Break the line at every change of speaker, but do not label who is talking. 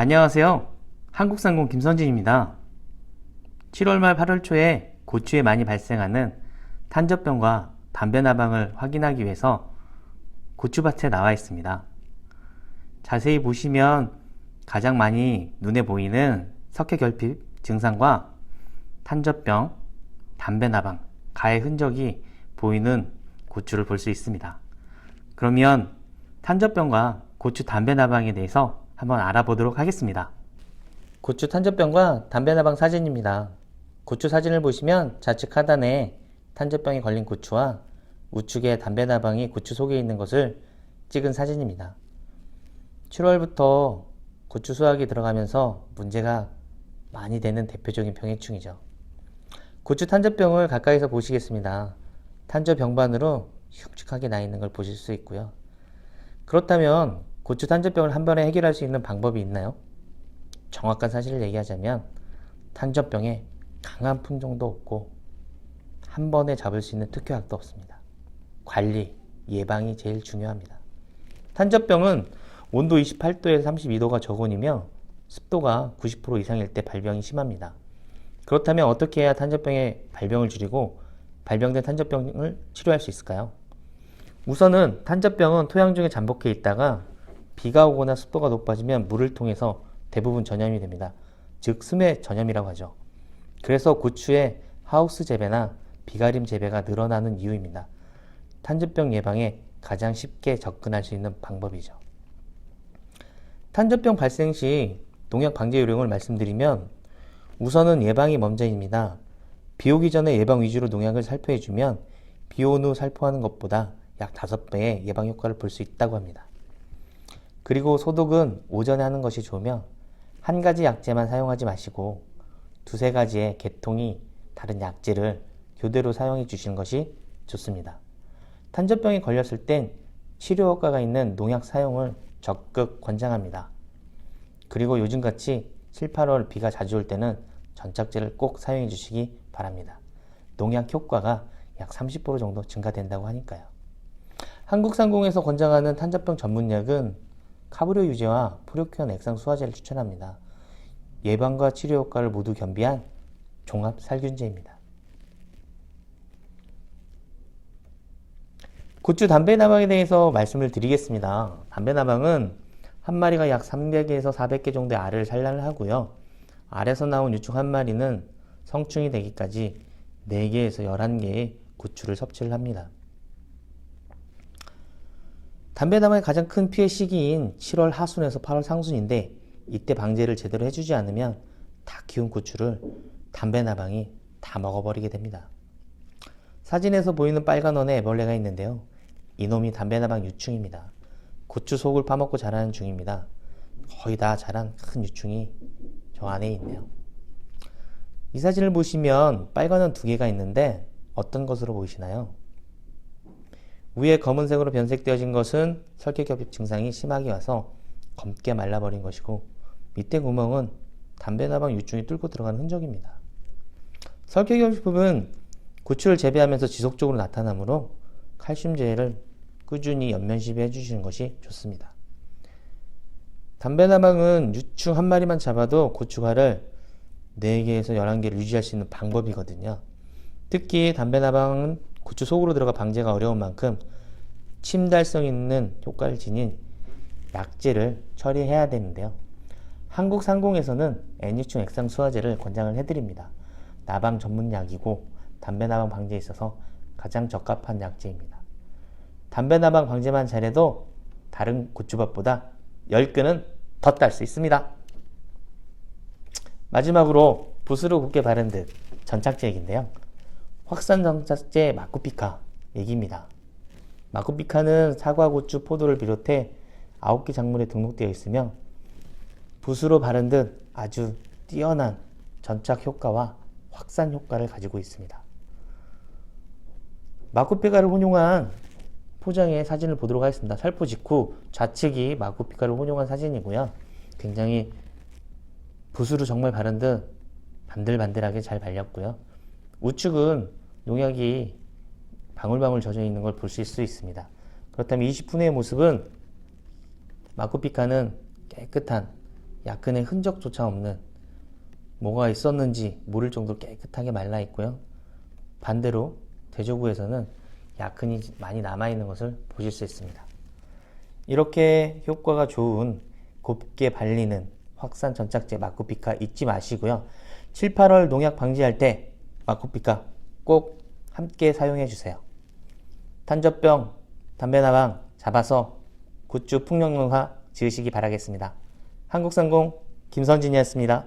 안녕하세요. 한국상공 김선진입니다. 7월 말 8월 초에 고추에 많이 발생하는 탄저병과 담배나방을 확인하기 위해서 고추밭에 나와 있습니다. 자세히 보시면 가장 많이 눈에 보이는 석회결핍 증상과 탄저병, 담배나방, 가해 흔적이 보이는 고추를 볼 수 있습니다. 그러면 탄저병과 고추 담배나방에 대해서 한번 알아보도록 하겠습니다. 고추 탄저병과 담배나방 사진입니다. 고추 사진을 보시면 좌측 하단에 탄저병에 걸린 고추와 우측에 담배나방이 고추 속에 있는 것을 찍은 사진입니다. 7월부터 고추 수확이 들어가면서 문제가 많이 되는 대표적인 병해충이죠. 고추 탄저병을 가까이서 보시겠습니다. 탄저 병반으로 흉측하게 나 있는 걸 보실 수 있고요. 그렇다면 고추 탄저병을 한 번에 해결할 수 있는 방법이 있나요? 정확한 사실을 얘기하자면 탄저병에 강한 품종도 없고 한 번에 잡을 수 있는 특효약도 없습니다. 관리, 예방이 제일 중요합니다. 탄저병은 온도 28도에서 32도가 저온이며 습도가 90% 이상일 때 발병이 심합니다. 그렇다면 어떻게 해야 탄저병의 발병을 줄이고 발병된 탄저병을 치료할 수 있을까요? 우선은 탄저병은 토양 중에 잠복해 있다가 비가 오거나 습도가 높아지면 물을 통해서 대부분 전염이 됩니다. 즉 스매 전염이라고 하죠. 그래서 고추의 하우스 재배나 비가림 재배가 늘어나는 이유입니다. 탄저병 예방에 가장 쉽게 접근할 수 있는 방법이죠. 탄저병 발생 시 농약 방제 요령을 말씀드리면 우선은 예방이 먼저입니다. 비 오기 전에 예방 위주로 농약을 살포해주면 비 온 후 살포하는 것보다 약 5배의 예방 효과를 볼 수 있다고 합니다. 그리고 소독은 오전에 하는 것이 좋으며 한 가지 약재만 사용하지 마시고 두세 가지의 계통이 다른 약재를 교대로 사용해 주시는 것이 좋습니다. 탄저병에 걸렸을 땐 치료 효과가 있는 농약 사용을 적극 권장합니다. 그리고 요즘같이 7, 8월 비가 자주 올 때는 전착제를 꼭 사용해 주시기 바랍니다. 농약 효과가 약 30% 정도 증가된다고 하니까요. 한국상공에서 권장하는 탄저병 전문약은 카브리오 유제와 프로큐온 액상 수화제를 추천합니다. 예방과 치료 효과를 모두 겸비한 종합 살균제입니다. 고추 담배 나방에 대해서 말씀을 드리겠습니다. 담배 나방은 한 마리가 약 300에서 400개 정도의 알을 산란을 하고요. 알에서 나온 유충 한 마리는 성충이 되기까지 4개에서 11개의 고추를 섭취를 합니다. 담배나방의 가장 큰 피해 시기인 7월 하순에서 8월 상순인데 이때 방제를 제대로 해주지 않으면 다 키운 고추를 담배나방이 다 먹어버리게 됩니다. 사진에서 보이는 빨간 원에 애벌레가 있는데요. 이놈이 담배나방 유충입니다. 고추 속을 파먹고 자라는 중입니다. 거의 다 자란 큰 유충이 저 안에 있네요. 이 사진을 보시면 빨간 원 두 개가 있는데 어떤 것으로 보이시나요? 위에 검은색으로 변색되어진 것은 설계겹입 증상이 심하게 와서 검게 말라버린 것이고 밑에 구멍은 담배나방 유충이 뚫고 들어간 흔적입니다. 설계겹입은 고추를 재배하면서 지속적으로 나타나므로 칼슘제를 꾸준히 연면 시비 해 주시는 것이 좋습니다. 담배나방은 유충 한 마리만 잡아도 고추가를 4개에서 11개를 유지할 수 있는 방법이거든요. 특히 담배나방은 고추 속으로 들어가 방제가 어려운 만큼 침달성 있는 효과를 지닌 약제를 처리해야 되는데요. 한국 상공에서는 N유충 액상 수화제를 권장을 해드립니다. 나방 전문 약이고 담배 나방 방제에 있어서 가장 적합한 약제입니다. 담배 나방 방제만 잘해도 다른 고추밥보다 10근은 더 딸 수 있습니다. 마지막으로 붓으로 곱게 바른 듯 전착제 얘기인데요. 확산 전착제 마쿠피카 얘기입니다. 마쿠피카는 사과, 고추, 포도를 비롯해 9개 작물에 등록되어 있으며 붓으로 바른 듯 아주 뛰어난 전착 효과와 확산 효과를 가지고 있습니다. 마쿠피카를 혼용한 포장의 사진을 보도록 하겠습니다. 살포 직후 좌측이 마쿠피카를 혼용한 사진이고요. 굉장히 붓으로 정말 바른 듯 반들반들하게 잘 발렸고요. 우측은 농약이 방울방울 젖어 있는 걸 볼 수 있습니다. 그렇다면 20분 후의 모습은 마쿠피카는 깨끗한 약근의 흔적조차 없는 뭐가 있었는지 모를 정도로 깨끗하게 말라 있고요. 반대로 대조부에서는 약근이 많이 남아 있는 것을 보실 수 있습니다. 이렇게 효과가 좋은 곱게 발리는 확산 전착제 마코피카 잊지 마시고요. 7, 8월 농약 방지할 때 마코피카 꼭 함께 사용해 주세요. 탄저병, 담배나방 잡아서 굿즈 풍령농사 지으시기 바라겠습니다. 한국상공 김선진이었습니다.